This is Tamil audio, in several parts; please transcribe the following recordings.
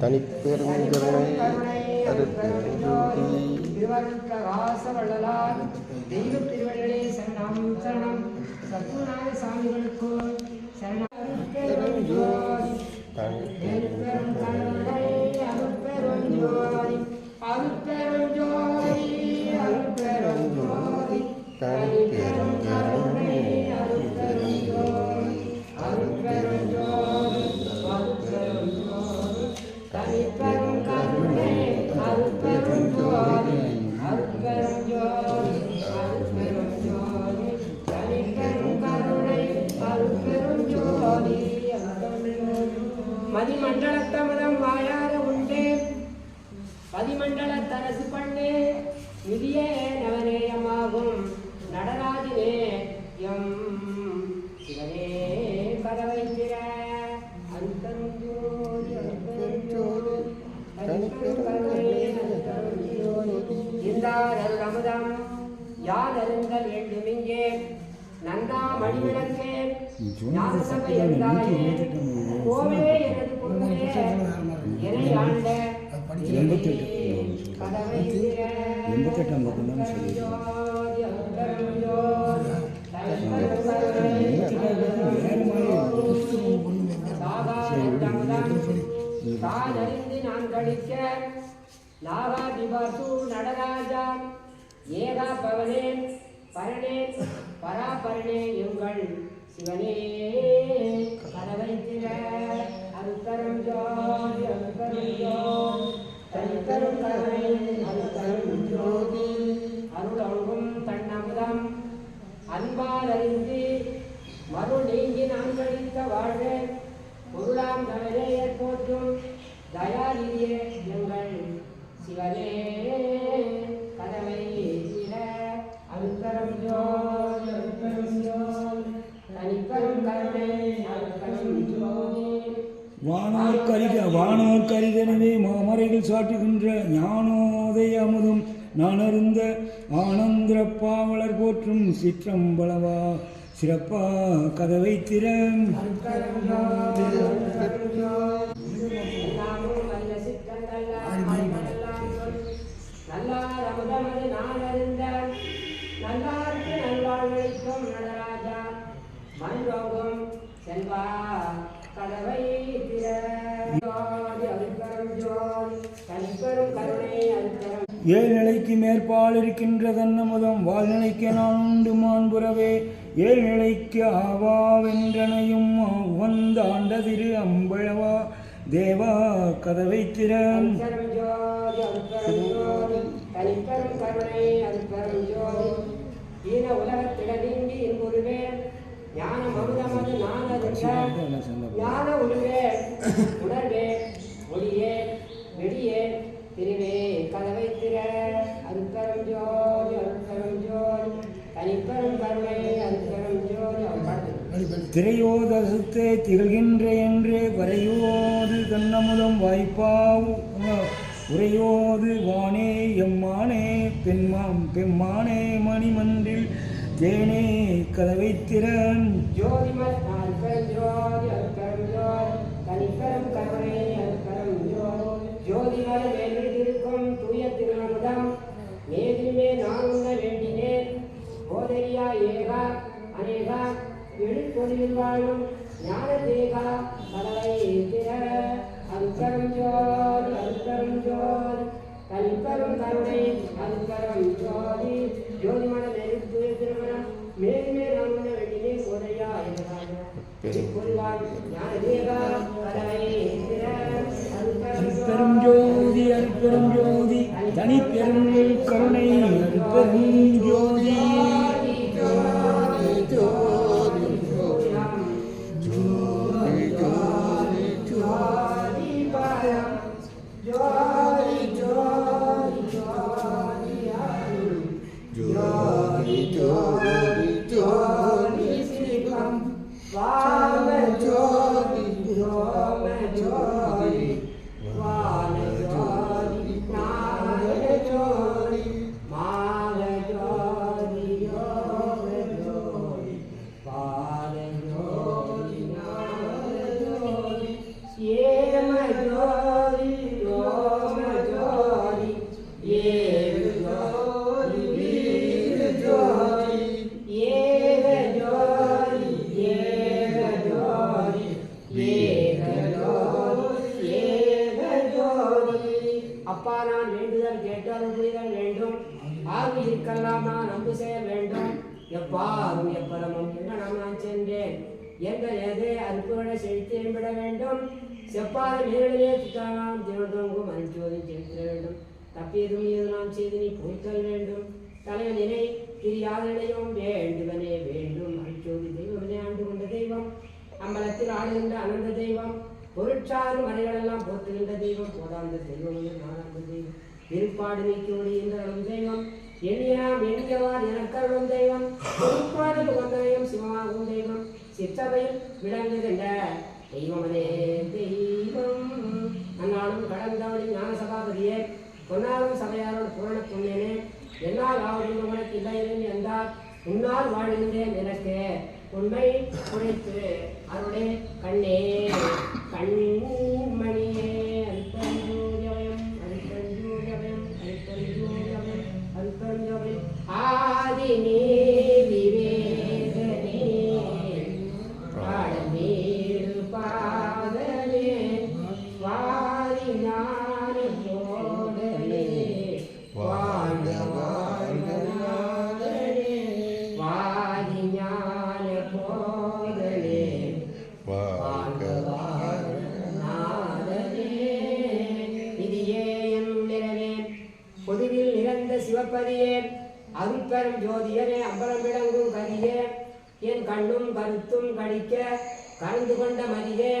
தனிப்பெருங்கருணை அருட்பெருஞ்சோதி தெய்வ திருவடிகளே சரணம் சரணம் சத்குநாத சாமிகளுக்கு சரணம் அருட்பெருஞ்சோதி மதிமண்டலத்தமதம் வாயார உண்டே. பதிமண்டல தரசு பண்ணே. நிதியே அருந்தல் வேண்டும் இங்கே நந்தா மணிவிளக்கே ஞானசபை என்றாயே கோவிலே எனது குருவே என்னை ஆண்ட. கதவை எண்பத்தெட்டாம் பக்கம் நான் கழிக்க. நடராஜா. ஏகா பவனே பரணே பராபரணே எங்கள் சிவனே. கதவை திற அருத்தரம் ஜோதி அருத்தரம் ஜோதி. தனித்தரும் கருணை அருத்தரும் ஜோதி. அருள் அருளங்கும் தன்னமுதம் அன்பால் அறிந்து மறு நீங்கி நான் கழித்த வாழ்வே பொருளாம் நவரேய போற்றும் தயாநிதியே எங்கள் சிவனே. வானோர் கரித வானோர் அரிதனவே மாமரைகள் சாட்டுகின்ற ஞானோதய அமுதும் நான் அருந்த ஆனந்திர பாவலர் போற்றும் சிற்றம்பளவா சிறப்பா கதவை திறம் நாமும் நல்ல சித்தங்கள்லாம் மறைமலெல்லாம் சொல். நல்லார் அமுதமது நான் அறிந்த நல்லார்க்கு நல்வாழ்வளிக்கும் நடராஜா மண்ரோகம் செல்வா கதவை திற ஜோதி அருட்பெரும் ஜோதி தனிப்பெரும் கருணை அருட்பெரும் ஏழு நிலைக்கு மேற்பால் இருக்கின்ற தன்னமுதம் வாழ்நிலைக்கு நான் உண்டு மாண்புறவே. ஏழு நிலைக்கு ஆவாவென்றனையும் உகந்த ஆண்ட திரு அம்பழவா. தேவா கதவை அறிந்த ஞான உணர்வே ஒளியே. திருவே கதவை திற அருட்பெரும் ஜோதி அருட்பெரும் ஜோதி தனிப்பெரும் கருணை அருட்பெரும் ஜோதி. திரையோதசத்தே திகழ்கின்ற என்று வரையோது தன்னமுதம் வாய்ப்பாவு. உரையோது வானே எம்மானே பெண்மாம் பெம்மானே மணிமன்றில் தேனே கதவை திறன். ஜோதிமத் அருட்பெரும் ஜோதி அருட்பெரும் ஜோதி தனிப்பெரும் கருணை. எழுத்தொழில் வாழும் ஞான தேகா கதவை திற அருட்பெரும் ஜோதி அருட்பெரும் ஜோதி தனிப்பெரும் கருணை அருட்பெரும் ஜோதி. மேலிரு தூய திருமணம் உண்ண வேண்டினேன் போதரியா ஏகா புரிவாய் ஞான தேகா கதவை திற அருட்பெரும் ஜோதி அருட்பெரும் ஜோதி தனிப்பெரும் கருணை அருட்பெரும் ஜோதி. வேண்டுதல் புரிதல் வேண்டும்? ஆவி இருக்கலாம் நான் அன்பு செய்ய வேண்டும். எப்பாரும் எப்பரமும் என்ன நான் சென்றேன். எங்கள் எதே அற்புகளை செழித்து விட வேண்டும். செப்பாத மேலே சுத்தானாம் தினத்தோங்கும் அனுச்சோதி செலுத்த வேண்டும். தப்பியதும் ஏது நாம் செய்து நீ பொறுத்தல் வேண்டும். தலைவனினை திரியாதனையும் வேண்டுவனே வேண்டும். அனுச்சோதி தெய்வமனே ஆண்டு கொண்ட தெய்வம். அம்பலத்தில் ஆடுகின்ற அனந்த தெய்வம். பொருட்சாறு மலைகளெல்லாம் போற்றுகின்ற தெய்வம். போதாந்த தெய்வம். நாடாந்த தெய்வம். இருப்பாடு நீக்கி ஒளிகின்ற தெய்வம். எண்ணியாம் எண்ணியவான் எனக்கருளும் தெய்வம். பொறுப்பாடு முகந்தனையும் சிவமாகும் தெய்வம். சிற்றவையில் விளங்குகின்ற தெய்வமதே. தெய்வம். அந்நாளும் கடந்தவளின் ஞான சபாபதியே பொன்னாரும் சபையாரோடு புரண புண்ணியனே. என்னால் ஆவதும் உனக்கு இல்லையேன் என்றால் உன்னால் வாழ்கின்றேன் எனக்கு. உண்மை குறைத்து அருளே கண்ணே. சிவப்பதியே அருட்பெரும் ஜோதியரே அம்பலம் விளங்கும் கரியே என் கண்ணும் கருத்தும் கழிக்க கலந்து கொண்ட மதியே.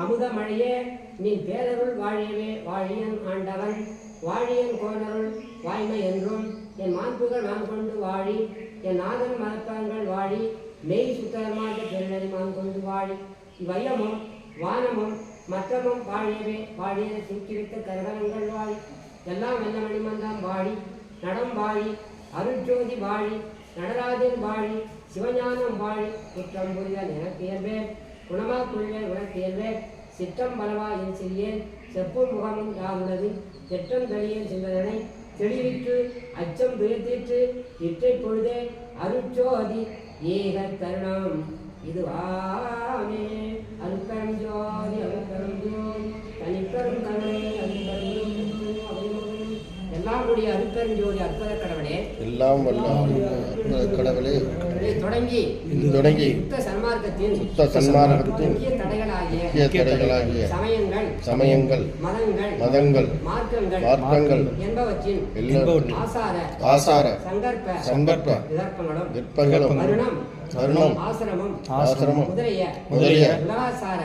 அமுத மழையே நின் பேரருள் வாழியவே வாழியன் ஆண்டவன். வாழியன் கோணருள் வாய்மை என்றும் என் மாண்புகள் நான் கொண்டு வாழி என் நாதன் மரப்பங்கள் வாழி மெய் சுத்தரமாக பெருநறி மான் கொண்டு வாழி. இவ்வையமும் வானமும் மற்றமும் வாழியவே வாழிய தூக்கிவிட்ட கரகங்கள் வாழி. எல்லாம் வெள்ள மணிமந்தம் வாழி. நடம் வாழி அருட்ஜோதி வாழி நடராஜன் வாழி சிவஞானம் வாழி குற்றம் புரிதல் எனக்கு இயல்பேன் குணமா புரிவேன் உனக்கு இயல்பேன் சிற்றம் பலவா என் சிறியேன் செப்பும் முகமும் யாருள்ளது செற்றம் தளியன் சிந்தனை தெளிவிற்று அச்சம் துயத்தீற்று இற்றை பொழுதே அருட்சோதி ஏக தருணம். இதுவாமே அருட்பெரும் ஜோதி அருட்பெரும் ஜோதி தனிப்பெரும் கருணை. அருட்பெரும் ஜோதி அற்புத கடவுளே. எல்லாம் வல்ல கடவுளே. தொடங்கி. தொடங்கி. சுத்த சன்மார்க்கத்தின் சுத்த சன்மார்க்கத்தின் முக்கிய தடைகளாகிய முக்கிய தடைகளாகிய சமயங்கள் சமயங்கள் மதங்கள் மதங்கள் மார்க்கங்கள் மார்க்கங்கள் என்பவற்றின் எல்லாவற்றின் ஆசார ஆசார சங்கற்ப சங்கற்ப விதர்ப்பங்களும் விற்பங்களும் வருணம் ஆசிரமம் ஆசிரமம் முதலிய முதலிய உலகாசார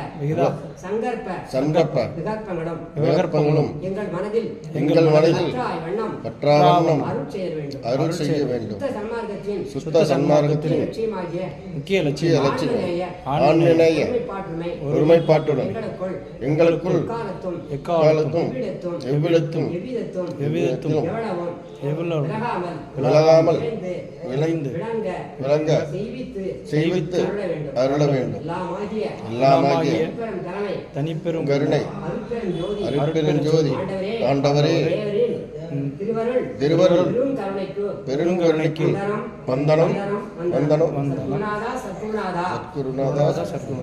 சங்கற்ப சங்கற்ப விதர்ப்பங்களும் விகற்பங்களும். எங்கள் மனதில் எங்கள் மனதில் வண்ணம். பற்றாவண்ணம். அருள் செய்ய வேண்டும். அருள் செய்ய வேண்டும். சுத்த சன்மார்க்கத்தின் சுத்த சன்மார்க்கத்தின் லட்சியமாகிய முக்கிய லட்சிய லட்சியம். ஒருமைப்பாட்டுமை. ஒருமைப்பாட்டுடன். எங்களுக்குள் எக்காலத்தும் எக்காலத்தும். காலத்தும் எவ்விடத்தும் எவ்விதத்தும் எவ்விதத்தும். எவ்வளவும் எவ்வளவு விலகாமல் விளைந்து விளங்க செய்வித்து அருள வேண்டும். எல்லாமாகிய தனிப்பெரும் கருணை அருட்பெரும் ஜோதி அருட்பெரும் ஜோதி ஆண்டவரே திருவருள் திருவருள் பெரும் கருணைக்கு பெருங்கருணைக்கு வந்தனம் வந்தனம் வந்தனம் சத்குருநாதா சத்குருநாதா. குருநாதா சத்குரு